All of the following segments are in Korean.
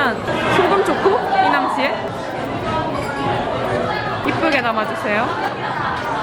거냐면 소금 초코 이남씨에 이쁘게 담아주세요.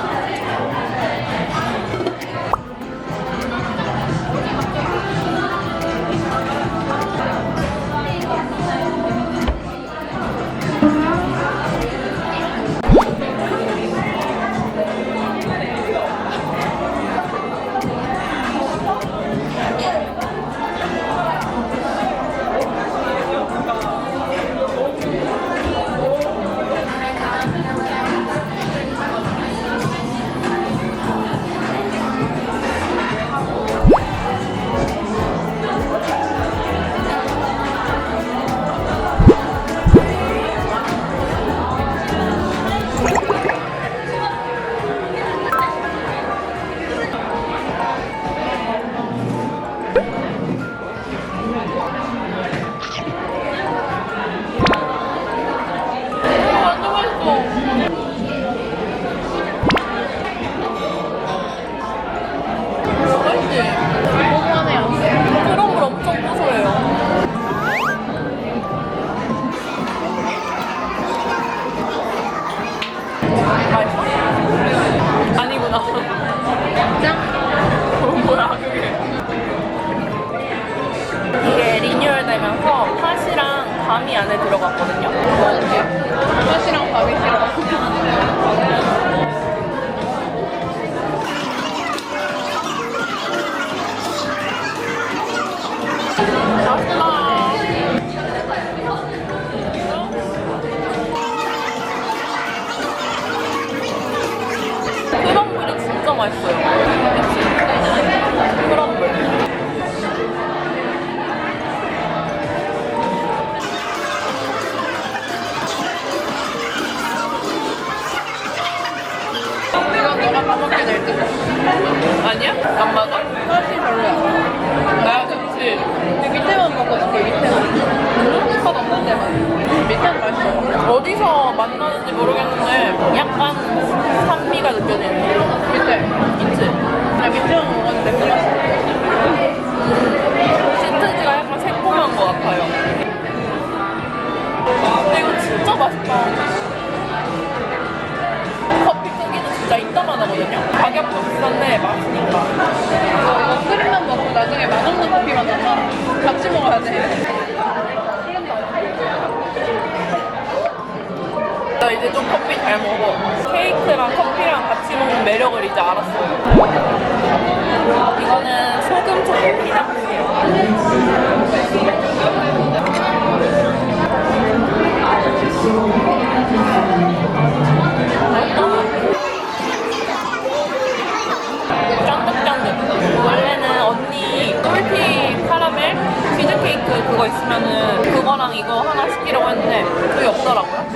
짱? 어, 뭐야, 그게. 이게 리뉴얼 되면서 팥이랑 밤이 안에 들어갔거든요. 팥이랑 밤이 들어갔거든요. 아니야? 안 맞아? 맛이 별로야. 나 좋지. 근데 밑에만 먹고 싶어, 밑에만. 팥 없는 데만. 밑에는 맛있어. 어디서 만나는지 모르겠는데 약간 산미가 느껴지는 밑에. 있지? 나 밑에만 먹었는데 몰랐어. 시트지가 약간 새콤한 것 같아요. 근데 이거 진짜 맛있다. 진짜 이따만 하거든요. 가격도 비싼데 맛있니까. 이거, 이거 크림만 먹고 나중에 맛없는 커피만 나서 같이 먹어야 돼. 나 이제 좀 커피 잘 먹어. 케이크랑 커피랑 같이 먹는 매력을 이제 알았어요. 이거는 소금 초코입니다. 쫀 치즈케이크 그거 있으면은 그거랑 이거 하나 시키려고 했는데 그게 없더라고요.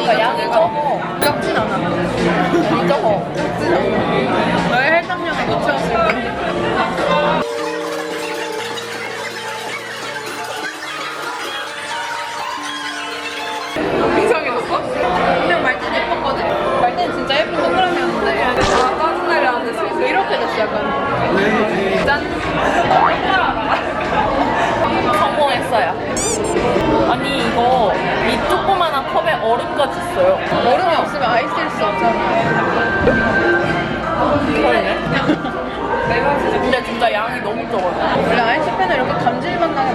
그러니까 양이 적어. 적진 않아. 양이 적어. 너의 해당량을 못 채웠을 뿐. 이상해졌어? 근데 말땐 예뻤거든? 말땐 진짜 예쁜 동그라미였는데. 아, 있는 게 끝났어. 약간. 짠. 있어요. 아니 이거 이 조그만한 컵에 얼음까지 있어요. 얼음이 없으면 아이스일 수 없잖아요. 그러네. 근데 진짜 양이 너무 적어요. 원래 아이스팬을 이렇게 감질맛 나게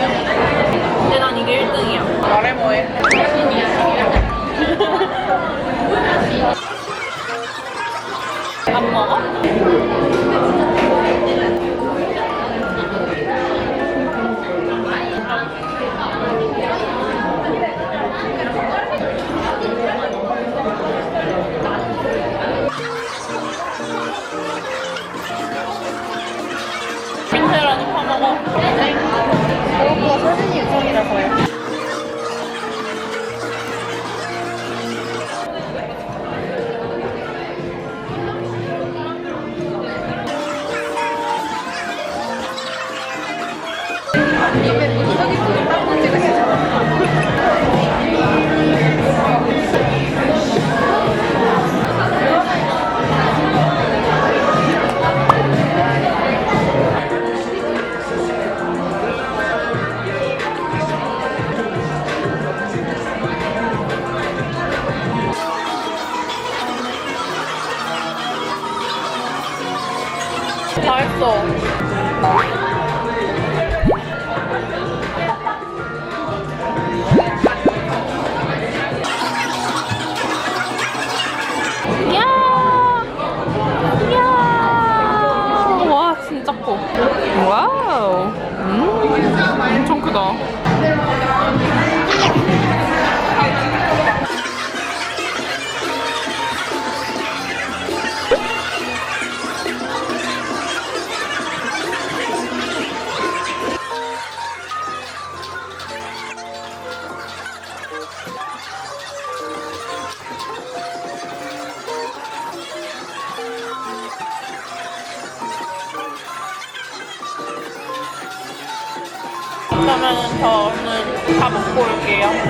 근데 난 이게 1등이야. 말해 뭐해. 안 먹어? 사진이 우선이라고 해. 입에 물속이 뚫딱 찍으시죠. 다 와우. 음, 엄청 크다. 그러면 저는 다 먹고 올게요.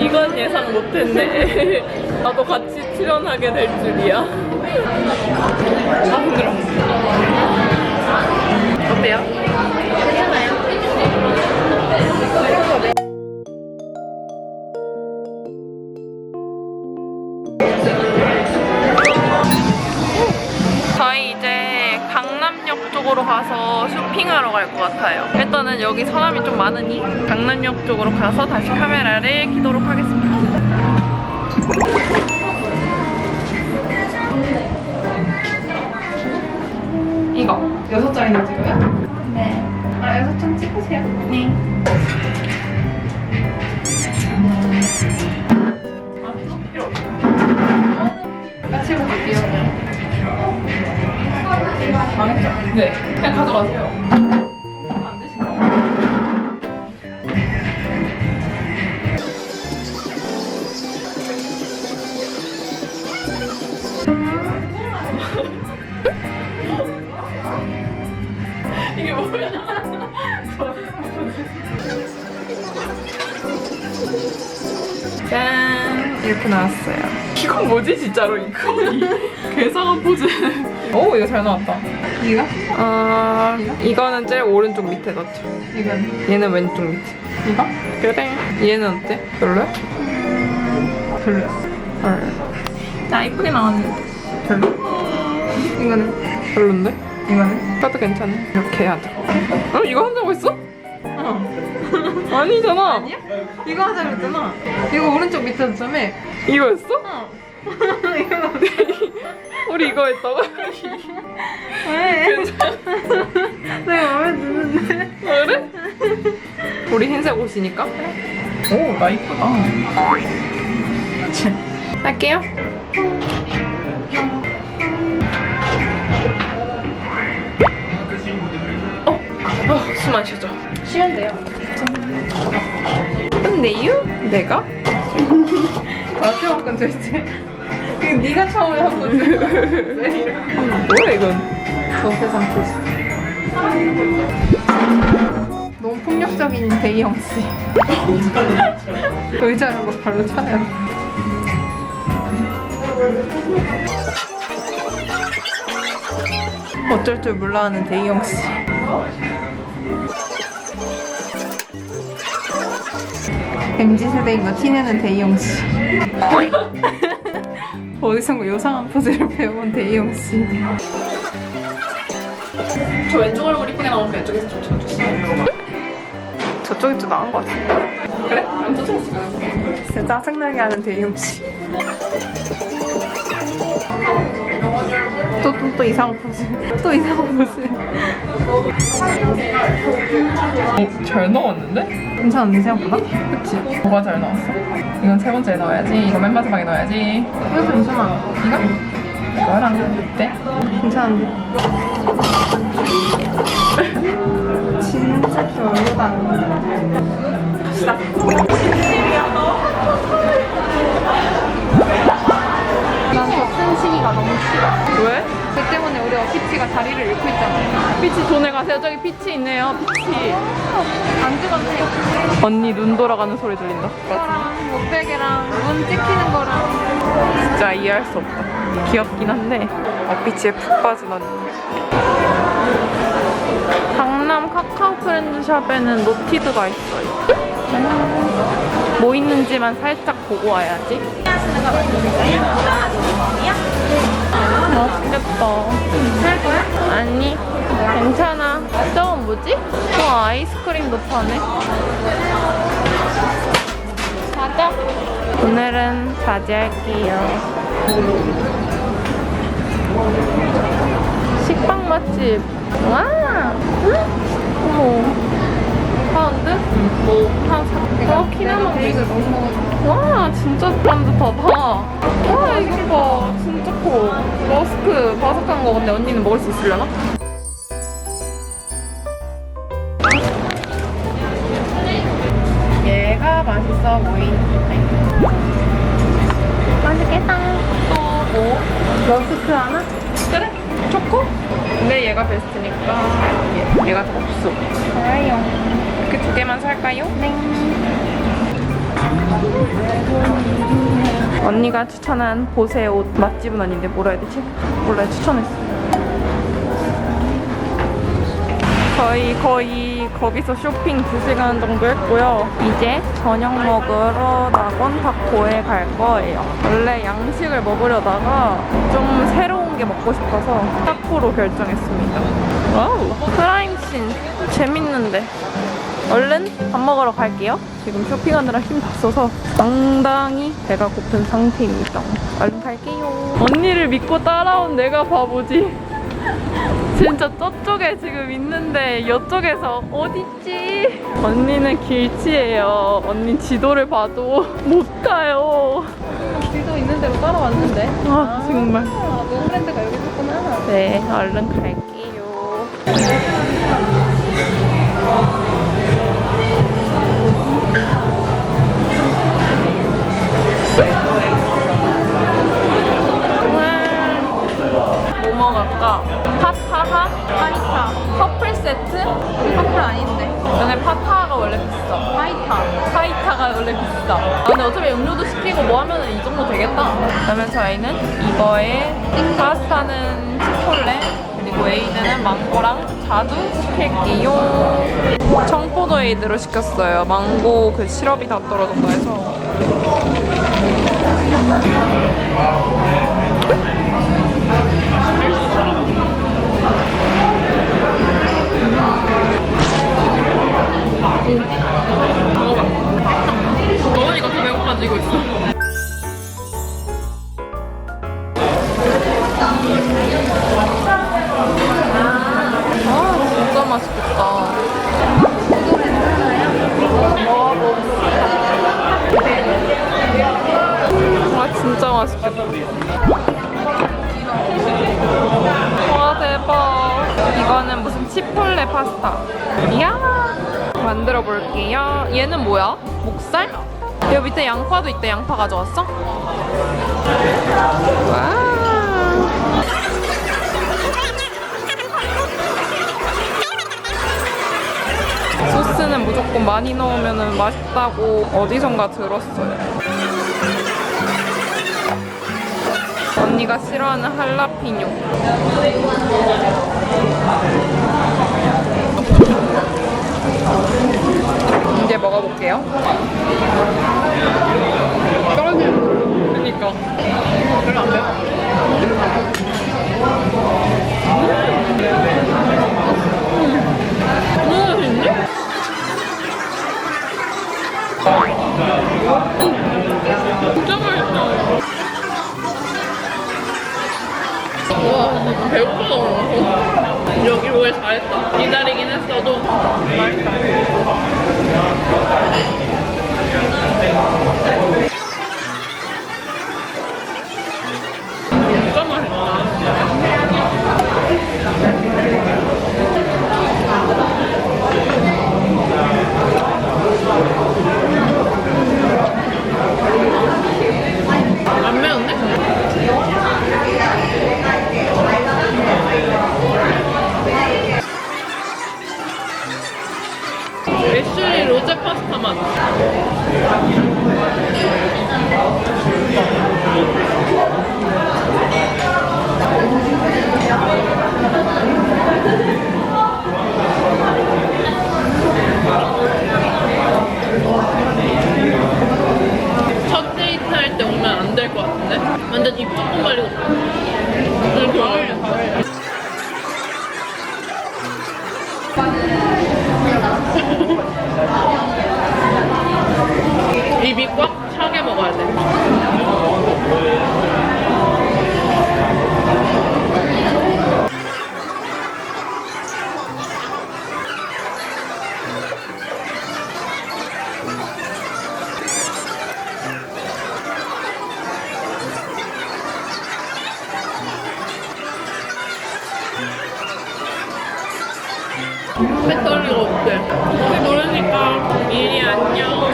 이건 예상 못했네. 나도 같이 출연하게 될 줄이야. 저희 이제 강남역 쪽으로 가서 쇼핑하러 갈 것 같아요. 일단은 여기 사람이 좀 많으니 강남역 쪽으로 가서 다시 카메라를 켜도록 하겠습니다. 여섯 장이나 찍어요? 네. 아, 여섯 장 찍으세요. 네. 같이 볼게요. 망했죠? 네. 그냥 가져가세요. 이렇게 나왔어요. 이건 뭐지, 진짜로? 이거 이 괴상한 포즈. 오, 이거 잘 나왔다. 이거? 아, 이거는 제일 오른쪽 밑에 넣죠. 이건. 얘는 왼쪽 밑에. 이거? 그래. 얘는 어때? 별로야? 별로야. 헐. 나 이쁘게 나왔는데. 별로? 이거는? 별론데? 이거는? 이것도 괜찮네. 이렇게 하자. 어? 이거 한다고 했어? 어. 아니잖아. 아니야? 이거 하자 그랬잖아. 이거 오른쪽 밑에 점에 이거였어? 어. 우리 이거 했다고? 왜? 내가 마음에 드는데. 그래? 우리 흰색 옷이니까? 오, 나 이쁘다. 할게요. 어, 어, 숨안 쉬죠. 쉬면 돼요. 근데요? 내가? 어떻게 먹건 도대체? 그 네가 처음에 한 거지. 뭐야 이건? 저 세상 보시. 너무 폭력적인 대희영 씨. 의자를 막 발로 차요. 어쩔 줄 몰라 하는 대희영 씨. MZ 세대인 거 티내는 대희영 씨. 어디선가 요상한 포즈를 배워온 대희영 씨. 저 왼쪽 얼굴 이쁘게 나오면 왼쪽에서 좀 쳐주세요. 저쪽이 좀 나은 것 같은데. 그래? 저쪽에서 찍어요. 진짜 짜증나게 하는 대희영 씨. 또, 또, 또 이상한 포즈. 또 이상한 포즈. 어, 잘 나왔는데? 괜찮은데, 생각보다? 그치? 뭐가 잘 나왔어? 이건 세 번째에 넣어야지. 이거 맨 마지막에 넣어야지. 이거 괜찮아. 이거? 이거랑 이때? 괜찮은데. 진짜 별로다. 갑시다. 싫어. 왜? 그 때문에 우리 어피치가 자리를 잃고 있잖아. 피치 돈에 가세요. 저기 피치 있네요. 피치. 안 찍었네요. 언니 눈 돌아가는 소리 들린다. 이거랑 목베개랑 눈 찍히는 거랑 진짜 이해할 수 없다. 귀엽긴 한데 어피치에 푹 빠진 언니. 강남 카카오 프렌드샵에는 노티드가 있어요. 뭐 있는지만 살짝 보고 와야지. 맛있겠다. 살 거야? 아니, 괜찮아. 저건 뭐지? 와, 아이스크림도 파네. 가자. 오늘은 자제할게요. 식빵 맛집. 와! 응? 어머. 파운드? 뭐, 한 4, 어, 키나만 베이글 너무 먹어서 와 진짜 반듯하다 와 이거 봐 진짜 커 머스크 바삭한 거 근데 언니는 먹을 수 있으려나? 얘가 맛있어 보이네 맛있겠다. 또 뭐 머스크 하나? 초코? 근데 얘가 베스트니까 얘, 얘가 더 없어 좋아요. 그 두 개만 살까요? 네. 언니가 추천한 보세 옷 맛집은 아닌데 뭐라 해야 되지? 몰라요 추천했어 저희 거의 거기서 쇼핑 2시간 정도 했고요 이제 저녁 먹으러 낙원타코에 갈 거예요 원래 양식을 먹으려다가 좀 새로운 게 먹고 싶어서 타코로 결정했습니다 와우 프라임씬 재밌는데 얼른 밥 먹으러 갈게요. 지금 쇼핑하느라 힘 다 써서 상당히 배가 고픈 상태입니다. 얼른 갈게요. 언니를 믿고 따라온 내가 바보지. 진짜 저쪽에 지금 있는데 이쪽에서 어딨지? 언니는 길치예요. 언니 지도를 봐도 못 가요. 있는 대로 따라왔는데. 아 정말. 아, 노브랜드가 여기 있었구나. 네, 얼른 갈게요. 뭐 먹을까? 파타하? 파이타. 커플 세트? 커플 아닌데. 근데 파타가 원래 비싸. 파이타. 파이타가 원래 비싸. 아, 근데 어차피 음료도 시키고 뭐 하면은 이 정도 되겠다. 그러면 저희는 이거에 파스타는 치폴레 그리고 에이드는 망고랑 자두 시킬게요. 청포도 에이드로 시켰어요. 망고 그 시럽이 다 떨어졌다 해서. 먹으니까 더 배고파지고 있어. 아 맛있겠다. 와 대박. 이거는 무슨 치폴레 파스타. 이야. 만들어 볼게요. 얘는 뭐야? 목살? 여기 밑에 양파도 있다. 양파 가져왔어? 와. 소스는 무조건 많이 넣으면 맛있다고 어디선가 들었어요. 언니가 싫어하는 할라피뇨. 배터리가 없대. 혹시 모르니까 미리 안녕.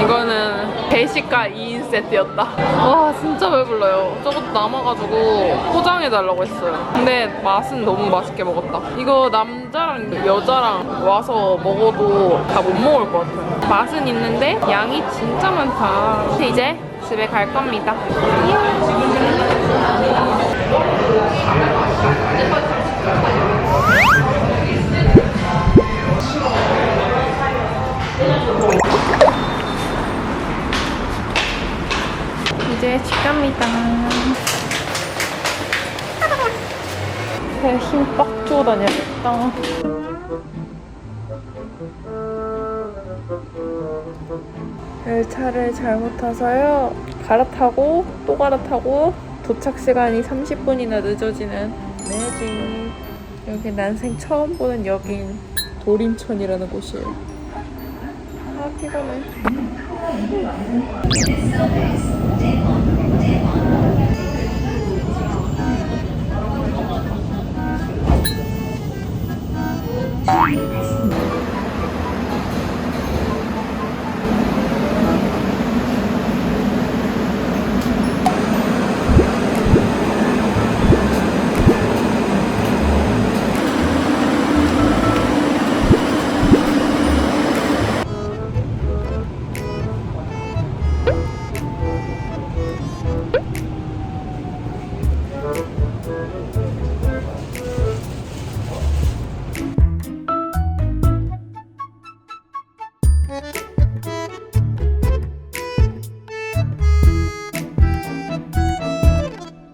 이거는 배식가 2인 세트였다. 와 진짜 배불러요. 저것도 남아가지고 포장해달라고 했어요. 근데 맛은 너무 맛있게 먹었다. 이거 남자랑 여자랑 와서 먹어도 다 못 먹을 것 같아요. 맛은 있는데 양이 진짜 많다. 이제 집에 갈 겁니다. 이제 집 갑니다. 배힘빡 주고 다녀야겠다. 열차를 잘못 타서요. 갈아타고 또 갈아타고 도착 시간이 30분이나 늦어지는 매직 여기 난생 처음 보는 여긴 도림촌이라는 곳이에요 아 피곤해 음.